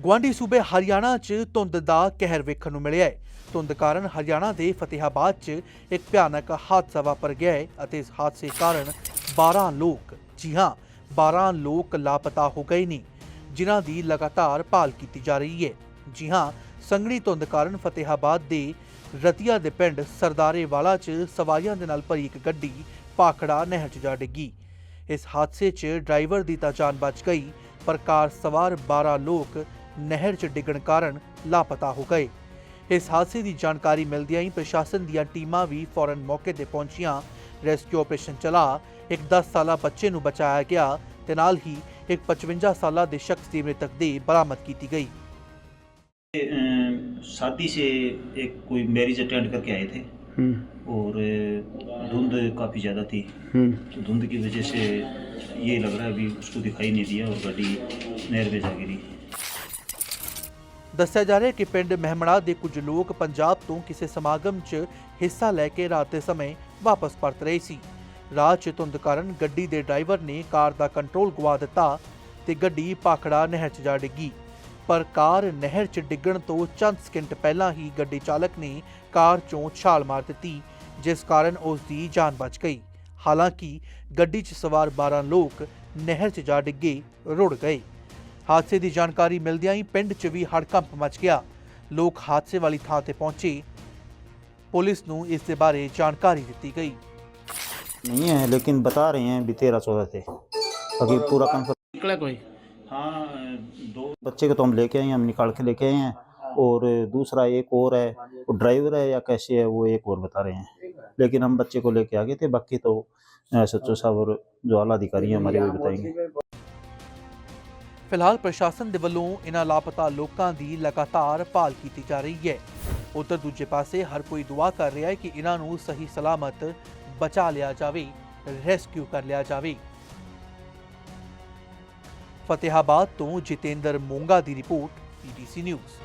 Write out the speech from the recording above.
ਗੁਆਂਢੀ ਸੂਬੇ ਹਰਿਆਣਾ 'ਚ ਧੁੰਦ ਦਾ ਕਹਿਰ ਵੇਖਣ ਨੂੰ ਮਿਲਿਆ ਹੈ। ਧੁੰਦ ਕਾਰਨ ਹਰਿਆਣਾ ਦੇ ਫਤਿਹਾਬਾਦ 'ਚ ਇੱਕ ਭਿਆਨਕ ਹਾਦਸਾ ਵਾਪਰ ਗਿਆ ਹੈ ਅਤੇ ਇਸ ਹਾਦਸੇ ਕਾਰਨ 12 ਲੋਕ, ਜੀ ਹਾਂ 12 ਲੋਕ ਲਾਪਤਾ ਹੋ ਗਏ ਨੇ, ਜਿਨ੍ਹਾਂ ਦੀ ਲਗਾਤਾਰ ਭਾਲ ਕੀਤੀ ਜਾ ਰਹੀ ਹੈ। ਜੀ ਹਾਂ, ਸੰਘਣੀ ਧੁੰਦ ਕਾਰਨ ਫਤਿਹਾਬਾਦ ਦੇ ਰਤੀਆ ਦੇ ਪਿੰਡ ਸਰਦਾਰੇਵਾਲਾ 'ਚ ਸਵਾਰੀਆਂ ਦੇ ਨਾਲ ਭਰੀ ਇੱਕ ਗੱਡੀ ਪਾਖੜਾ ਨਹਿਰ 'ਚ ਜਾ ਡਿੱਗੀ। ਇਸ ਹਾਦਸੇ 'ਚ ਡਰਾਈਵਰ ਦੀ ਤਾਂ ਜਾਨ ਬਚ ਗਈ, ਪਰ ਕਾਰ ਸਵਾਰ 12 ਲੋਕ ਨਹਿਰ 'ਚ ਡਿੱਗਣ ਕਾਰਨ ਲਾਪਤਾ ਹੋ ਗਏ ਇਸ ਹਾਦਸੇ ਦੀ ਜਾਣਕਾਰੀ ਮਿਲਦਿਆਂ ਹੀ ਪ੍ਰਸ਼ਾਸਨ ਦੀਆਂ ਟੀਮਾਂ ਵੀ ਫੌਰਨ ਮੌਕੇ ਤੇ ਪਹੁੰਚੀਆਂ ਰੈਸਕਿਊ ਆਪਰੇਸ਼ਨ ਚਲਾ ਇੱਕ 10 ਸਾਲਾ ਬੱਚੇ ਨੂੰ ਬਚਾਇਆ ਗਿਆ ਤੇ ਨਾਲ ਹੀ ਇੱਕ 55 ਸਾਲਾ ਦੇ ਸ਼ਖਸ ਦੀ ਮ੍ਰਿਤਕ ਦੇਹ ਬਰਾਮਦ ਕੀਤੀ ਗਈ अम, शादी से एक कोई मैरिज अटेंड करके आए थे हम्म और अ, धुंध काफ़ी ज़्यादा थी हम्म तो धुंध की वजह से ये लग रहा है अभी उसको दिखाई नहीं दिया और गाड़ी नहर में जा गिरी ਦੱਸਿਆ ਜਾ ਰਿਹਾ ਕਿ ਪਿੰਡ ਮਹਿਮੜਾ ਦੇ ਕੁਝ ਲੋਕ ਪੰਜਾਬ ਤੋਂ ਕਿਸੇ ਸਮਾਗਮ 'ਚ ਹਿੱਸਾ ਲੈ ਕੇ ਰਾਤ ਦੇ ਸਮੇਂ ਵਾਪਸ ਪਰਤ ਰਹੇ ਸੀ। ਰਾਹ 'ਚ ਧੁੰਦ ਕਾਰਨ ਗੱਡੀ ਦੇ ਡਰਾਈਵਰ ਨੇ ਕਾਰ ਦਾ ਕੰਟਰੋਲ ਗਵਾ ਦਿੱਤਾ ਤੇ ਗੱਡੀ ਪਾਖੜਾ ਨਹਿਰ 'ਚ ਜਾ ਡਿੱਗੀ। ਪਰ ਕਾਰ ਨਹਿਰ 'ਚ ਡਿੱਗਣ ਤੋਂ ਚੰਦ ਸਕਿੰਟ ਪਹਿਲਾਂ ਹੀ ਗੱਡੀ ਚਾਲਕ ਨੇ ਕਾਰ 'ਚੋਂ ਛਾਲ ਮਾਰ ਦਿੱਤੀ, ਜਿਸ ਕਾਰਨ ਉਸ ਦੀ ਜਾਨ ਬਚ ਗਈ। ਹਾਲਾਂਕਿ ਗੱਡੀ 'ਚ ਸਵਾਰ 12 ਲੋਕ ਨਹਿਰ 'ਚ ਜਾ ਡਿੱਗੇ, ਰੁੜ ਗਏ। ਹਾਦਸੇ ਦੀ ਜਾਣਕਾਰੀ ਮਿਲਦਿਆਂ ਹੀ ਪਿੰਡ 'ਚ ਵੀ ਹੜਕੰਪ ਮਚ ਗਿਆ ਲੋਕ ਹਾਦਸੇ ਵਾਲੀ ਥਾਂ ਤੇ ਪਹੁੰਚੇ ਪੁਲਿਸ ਨੂੰ ਇਸ ਦੇ ਬਾਰੇ ਜਾਣਕਾਰੀ ਦਿੱਤੀ ਗਈ नहीं है लेकिन बता रहे हैं भी तेरह चौदह थे अभी पूरा कंफर्म निकला कोई हाँ अ, दो बच्चे को तो हम लेके आए हैं हम निकाल के लेके आए हैं और दूसरा एक और है वो ड्राइवर है या कैसे है वो एक और बता रहे हैं लेकिन हम बच्चे को लेके आ गए थे बाकी तो एस एच साहब और जो आला अधिकारी हैं हमारे वो बताएंगे ਫਿਲਹਾਲ ਪ੍ਰਸ਼ਾਸਨ ਦੇ ਵੱਲੋਂ ਇਹਨਾਂ ਲਾਪਤਾ ਲੋਕਾਂ ਦੀ ਲਗਾਤਾਰ ਭਾਲ ਕੀਤੀ ਜਾ ਰਹੀ ਹੈ। ਉਧਰ ਦੂਜੇ ਪਾਸੇ ਹਰ ਕੋਈ ਦੁਆ ਕਰ ਰਿਹਾ ਹੈ ਕਿ ਇਹਨਾਂ ਨੂੰ ਸਹੀ ਸਲਾਮਤ ਬਚਾ ਲਿਆ ਜਾਵੇ, ਰੈਸਕਿਊ ਕਰ ਲਿਆ ਜਾਵੇ। ਫਤਿਹਾਬਾਦ ਤੋਂ ਜਤਿੰਦਰ ਮੋਂਗਾ ਦੀ ਰਿਪੋਰਟ ਪੀਟੀਸੀ ਨਿਊਜ਼।